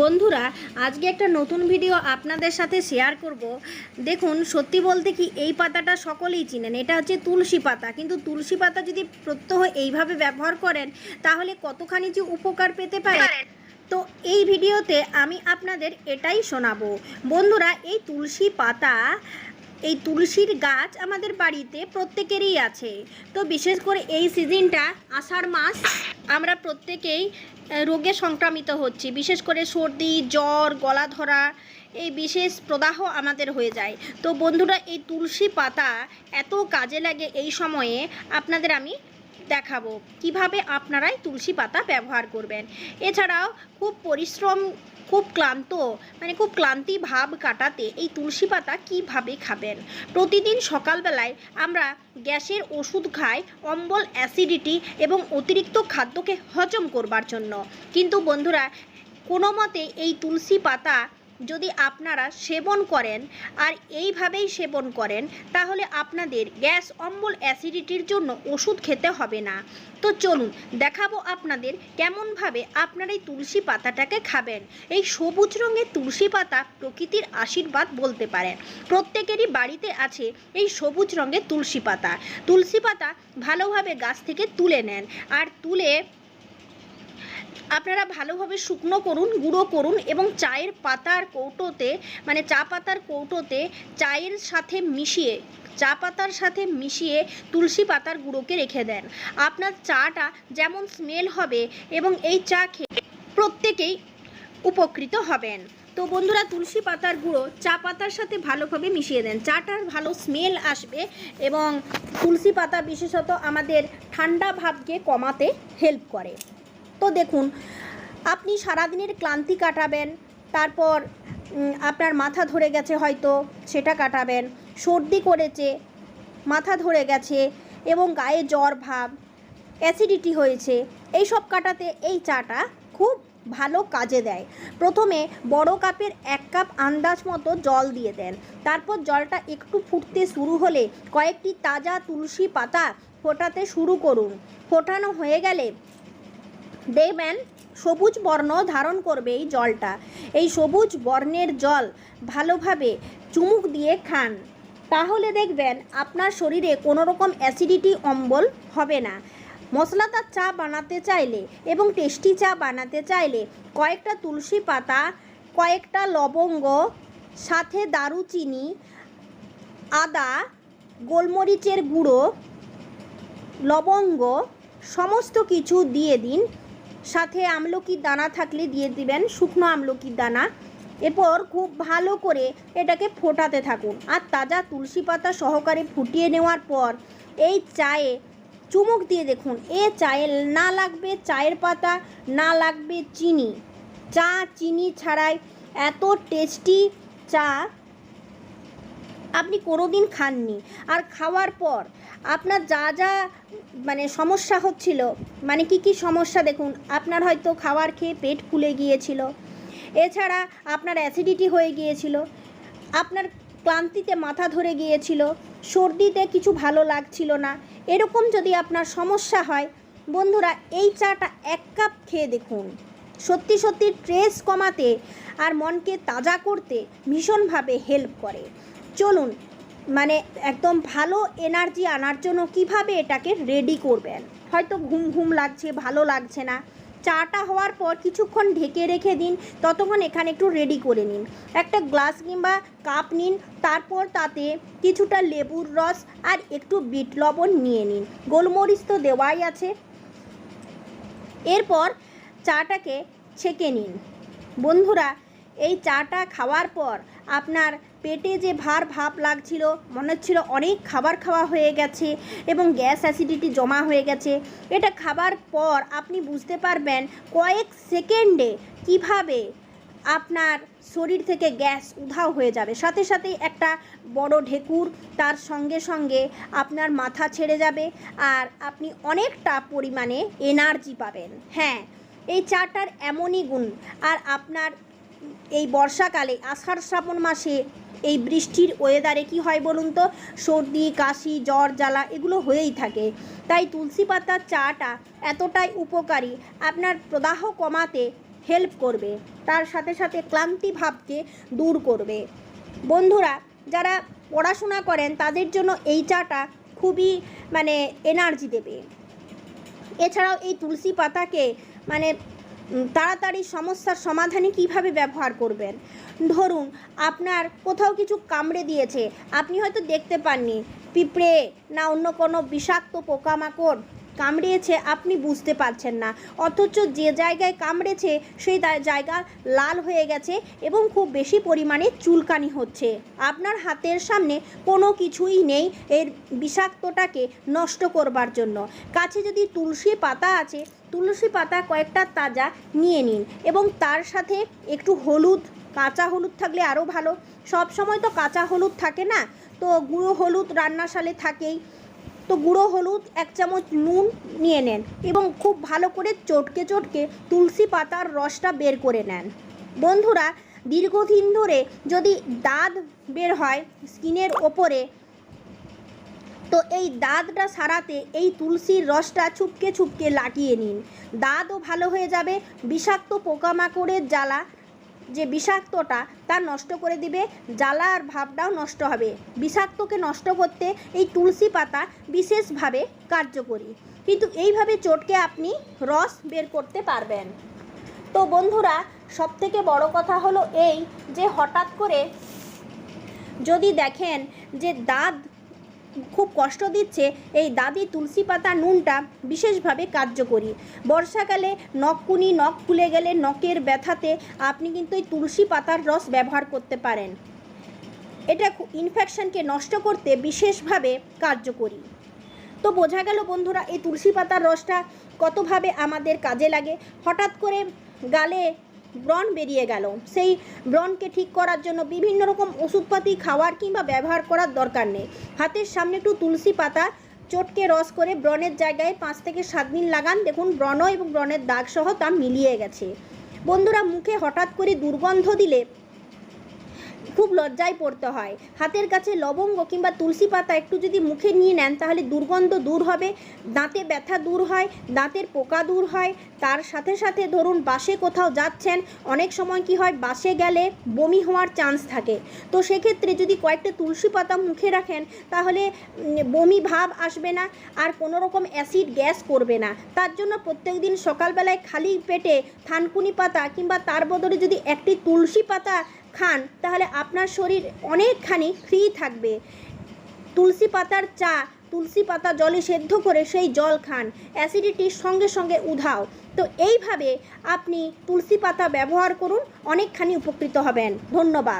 বন্ধুরা, আজকে একটা নতুন ভিডিও আপনাদের সাথে শেয়ার করব। দেখুন, সত্যি বলতে কি, এই পাতাটা সকলেই চিনেন। এটা হচ্ছে তুলসী পাতা। কিন্তু তুলসী পাতা যদি প্রত্যহ এইভাবে ব্যবহার করেন, তাহলে কতখানি যে উপকার পেতে পারেন তো এই ভিডিওতে আমি আপনাদের এটাই শোনাবো। বন্ধুরা, এই তুলসী পাতা এই তুলসীর গাছ আমাদের বাড়িতে প্রত্যেকেরই আছে। তো বিশেষ করে এই সিজনটা, আষাঢ় মাস, আমরা প্রত্যেকেই রোগে সংক্রামিত হচ্ছি। বিশেষ করে সর্দি, জ্বর, গলা ধরা, এই বিশেষ প্রদাহ আমাদের হয়ে যায়। তো বন্ধুরা, এই তুলসী পাতা এত কাজে লাগে এই সময়ে, আপনাদের আমি দেখাবো। কীভাবে আপনারাই তুলসী পাতা ব্যবহার করবেন। এছাড়াও খুব পরিশ্রম, খুব ক্লান্ত মানে খুব ক্লান্তি ভাব কাটাতে এই তুলসী পাতা কীভাবে খাবেন? প্রতিদিন সকালবেলায় আমরা গ্যাসের ওষুধ খাই অম্বল, অ্যাসিডিটি এবং অতিরিক্ত খাদ্যকে হজম করবার জন্য। কিন্তু বন্ধুরা কোনো মতে এই তুলসী পাতা যদি আপনারা সেবন করেন আর এইভাবেই সেবন করেন, তাহলে আপনাদের গ্যাস অম্বল অ্যাসিডিটির জন্য ওষুধ খেতে হবে না। তো চলুন, দেখাবো আপনাদের কেমনভাবে আপনারা এই তুলসী পাতাটাকে খাবেন। এই সবুজ রঙের তুলসী পাতা প্রকৃতির আশীর্বাদ বলতে পারেন প্রত্যেকেরই বাড়িতে আছে এই সবুজ রঙের তুলসী পাতা। তুলসী পাতা ভালোভাবে গাছ থেকে তুলে নেন। আর তুলে আপনারা ভালোভাবে শুকনো করুন, গুঁড়ো করুন এবং চায়ের পাতার কৌটোতে মানে চা পাতার কৌটোতে চায়ের সাথে মিশিয়ে, চা পাতার সাথে মিশিয়ে তুলসী পাতার গুঁড়োকে রেখে দেন। আপনার চাটা যেমন স্মেল হবে এবং এই চা খেয়ে প্রত্যেকেই উপকৃত হবেন। তো বন্ধুরা, তুলসী পাতার গুঁড়ো চা পাতার সাথে ভালোভাবে মিশিয়ে দেন। চাটার ভালো স্মেল আসবে এবং তুলসী পাতা বিশেষত আমাদের ঠান্ডা ভাবকে কমাতে হেল্প করে। তো দেখুন, আপনি সারাদিনের ক্লান্তি কাটাবেন, তারপর আপনার মাথা ধরে গেছে হয়তো, সেটা কাটাবেন, সর্দি করেছে, মাথা ধরে গেছে এবং গায়ে জ্বর, ভাব অ্যাসিডিটি হয়েছে এই সব কাটাতে এই চাটা খুব ভালো কাজে দেয়। প্রথমে বড় কাপের এক কাপ আন্দাজ মতো জল দিয়ে দেন। তারপর জলটা একটু ফুটতে শুরু হলে কয়েকটি তাজা তুলসী পাতা ফোটাতে শুরু করুন। ফোটানো হয়ে গেলে দেখবেন সবুজ বর্ণ ধারণ করবে এই জলটা। এই সবুজ বর্ণের জল ভালোভাবে চুমুক দিয়ে খান। তাহলে দেখবেন আপনার শরীরে কোনো রকম অ্যাসিডিটি অম্বল হবে না। মশলাদার চা বানাতে চাইলে এবং টেস্টি চা বানাতে চাইলে কয়েকটা তুলসী পাতা, কয়েকটা লবঙ্গ, সাথে দারুচিনি, আদা, গোলমরিচের গুঁড়ো, লবঙ্গ, সমস্ত কিছু দিয়ে দিন। সাথে আমলকির দানা থাকলে দিয়ে দিবেন, শুকনো আমলকির দানা। এরপর খুব ভালো করে এটাকে ফোটাতে থাকুন। আর তাজা তুলসী পাতা সহকারে ফুটিয়ে নেওয়ার পর এই চায়ে চুমুক দিয়ে দেখুন, এ চায়ে না লাগবে চায়ের পাতা, না লাগবে চিনি। চা, চিনি ছাড়াই এত টেস্টি চা আপনি কোনো দিন খাননি। আর খাওয়ার পর আপনার যা যা মানে সমস্যা হচ্ছিল মানে কি কি সমস্যা দেখুন, আপনার হয়তো খাবার খেয়ে পেট ফুলে গিয়েছিল। এছাড়া আপনার অ্যাসিডিটি হয়ে গিয়েছিল। আপনার ক্লান্তিতে মাথা ধরে গিয়েছিল। সর্দিতে কিছু ভালো লাগছিল না। এরকম যদি আপনার সমস্যা হয়, বন্ধুরা, এই চাটা এক কাপ খেয়ে দেখুন। সত্যি সত্যি স্ট্রেস কমাতে আর মনকে তাজা করতে ভীষণভাবে হেল্প করে। চলুন মানে একদম ভালো এনার্জি আনার জন্য কীভাবে এটাকে রেডি করবেন? হয়তো ঘুম ঘুম লাগছে, ভালো লাগছে না। চাটা হওয়ার পর কিছুক্ষণ ঢেকে রেখে দিন, ততক্ষণ এখানে একটু রেডি করে নিন। একটা গ্লাস কিংবা কাপ নিন, তারপর তাতে কিছুটা লেবুর রস আর একটু বিট লবণ নিয়ে নিন। গোলমরিচ তো দেওয়াই আছে। এরপর চাটাকে ছেঁকে নিন। বন্ধুরা এই চাটা খাওয়ার পর আপনার পেটে যে ভার ভাব লাগছিল, মনে হচ্ছিল অনেক খাবার খাওয়া হয়ে গেছে এবং গ্যাস অ্যাসিডিটি জমা হয়ে গেছে। এটা খাবার পর আপনি বুঝতে পারবেন কয়েক সেকেন্ডে কীভাবে আপনার শরীর থেকে গ্যাস উধাও হয়ে যাবে। সাথে সাথে একটা বড় ঢেকুর, তার সঙ্গে সঙ্গে আপনার মাথা ছেড়ে যাবে আর আপনি অনেকটা পরিমাণে এনার্জি পাবেন। হ্যাঁ এই চাটার এমনই গুণ। আর আপনার এই বর্ষাকালে আষাঢ় শ্রাবণ মাসে এই বৃষ্টির ওয়েদারে কি হয় বলুন তো? সর্দি, কাশি, জ্বর, জ্বালা এগুলো হয়েই থাকে। তাই তুলসী পাতার চাটা এতটাই উপকারী, আপনার প্রদাহ কমাতে হেল্প করবে, তার সাথে সাথে ক্লান্তি ভাবকে দূর করবে। বন্ধুরা, যারা পড়াশোনা করেন, তাদের জন্য এই চাটা খুবই মানে এনার্জি দেবে। এছাড়াও এই তুলসী পাতাকে মানে তাড়াতাড়ি সমস্যার সমাধানে কীভাবে ব্যবহার করবেন? ধরুন, আপনার কোথাও কিছু কামড়ে দিয়েছে, আপনি হয়তো দেখতে পাননি, পিঁপড়ে না অন্য কোনো বিষাক্ত পোকামাকড়। কামড়িয়েছে, আপনি বুঝতে পারছেন না। অথচ যে জায়গায় কামড়েছে, সেই জায়গা লাল হয়ে গেছে এবং খুব বেশি পরিমাণে চুলকানি হচ্ছে। আপনার হাতের সামনে কোনো কিছুই নেই এর বিষাক্তটাকে নষ্ট করবার জন্য। কাছে যদি তুলসী পাতা আছে, তুলসী পাতা কয়েকটা তাজা নিয়ে নিন এবং তার সাথে একটু হলুদ, কাঁচা হলুদ থাকলে আরও ভালো। সব সময় তো কাঁচা হলুদ থাকে না? তো গুঁড়ো হলুদ রান্নাশালে থাকেই। তো গুঁড়ো হলুদ, এক চামচ নুন নিয়ে নেন এবং খুব ভালো করে চটকে চটকে তুলসী পাতার রসটা বের করে নেন। বন্ধুরা, দীর্ঘদিন ধরে যদি দাঁত বের হয় স্কিনের ওপরে, তো এই দাঁতটা সারাতে এই তুলসীর রসটা ছুপকে ছুপকে লাগিয়ে নিন। দাঁতও ভালো হয়ে যাবে, বিষাক্ত পোকামাকড়ের জ্বালা যে বিষাক্তটা তা নষ্ট করে দিবে জ্বালা আর ভাবটাও নষ্ট হবে। বিষাক্তকে নষ্ট করতে এই তুলসী পাতা বিশেষভাবে কার্যকরী। কিন্তু এইভাবে চটকে আপনি রস বের করতে পারবেন। তো বন্ধুরা, সবথেকে বড় কথা হলো এই যে হঠাৎ করে যদি দেখেন যে দাঁত খুব কষ্ট দিচ্ছে এই দাদি তুলসী পাতা নুনটা বিশেষভাবে কার্যকরী। বর্ষাকালে নখকুনি নখ ফুলে গেলে নখের ব্যথাতে আপনি কিন্তু এই তুলসী পাতার রস ব্যবহার করতে পারেন। এটা ইনফেকশনকে নষ্ট করতে বিশেষভাবে কার্যকরী। তো বোঝা গেল বন্ধুরা, এই তুলসী পাতার রসটা কতভাবে আমাদের কাজে লাগে? হঠাৎ করে গালে ব্রণ বেরিয়ে গেল। সেই ব্রণকে ঠিক করার জন্য বিভিন্ন রকম ওষুধপাতি, খাওয়ার কিংবা ব্যবহার করার দরকার নেই। হাতের সামনে একটু তুলসী পাতা চটকে রস করে ব্রণের জায়গায় পাঁচ থেকে সাত দিন লাগান। দেখুন ব্রণ এবং ব্রণের দাগ সহ তা মিলিয়ে গেছে। বন্ধুরা, মুখে হঠাৎ করে দুর্গন্ধ দিলে খুব লজ্জায় পড়তে হয়। হাতের কাছে লবঙ্গ কিংবা তুলসী পাতা একটু যদি মুখে নিয়ে নেন, তাহলে দুর্গন্ধ দূর হবে, দাঁতে ব্যথা দূর হয়, দাঁতের পোকা দূর হয়। তার সাথে সাথে ধরুন, বাসে কোথাও যাচ্ছেন, অনেক সময় কি হয়, বাসে গেলে বমি হওয়ার চান্স থাকে। তো সেক্ষেত্রে যদি কয়েকটা তুলসী পাতা মুখে রাখেন, তাহলে বমি ভাব আসবে না আর কোনো রকম অ্যাসিড গ্যাস করবে না। তার জন্য প্রত্যেক দিন সকালবেলায় খালি পেটে থানকুনি পাতা কিংবা তার বদলে যদি একটি তুলসী পাতা খান, তাহলে আপনার শরীর অনেকখানি ফ্রি থাকবে। তুলসী পাতার চা, তুলসী পাতা জলে সেদ্ধ করে সেই জল খান। অ্যাসিডিটির সঙ্গে সঙ্গে উধাও। তো এইভাবে আপনি তুলসী পাতা ব্যবহার করুন, অনেকখানি উপকৃত হবেন। ধন্যবাদ।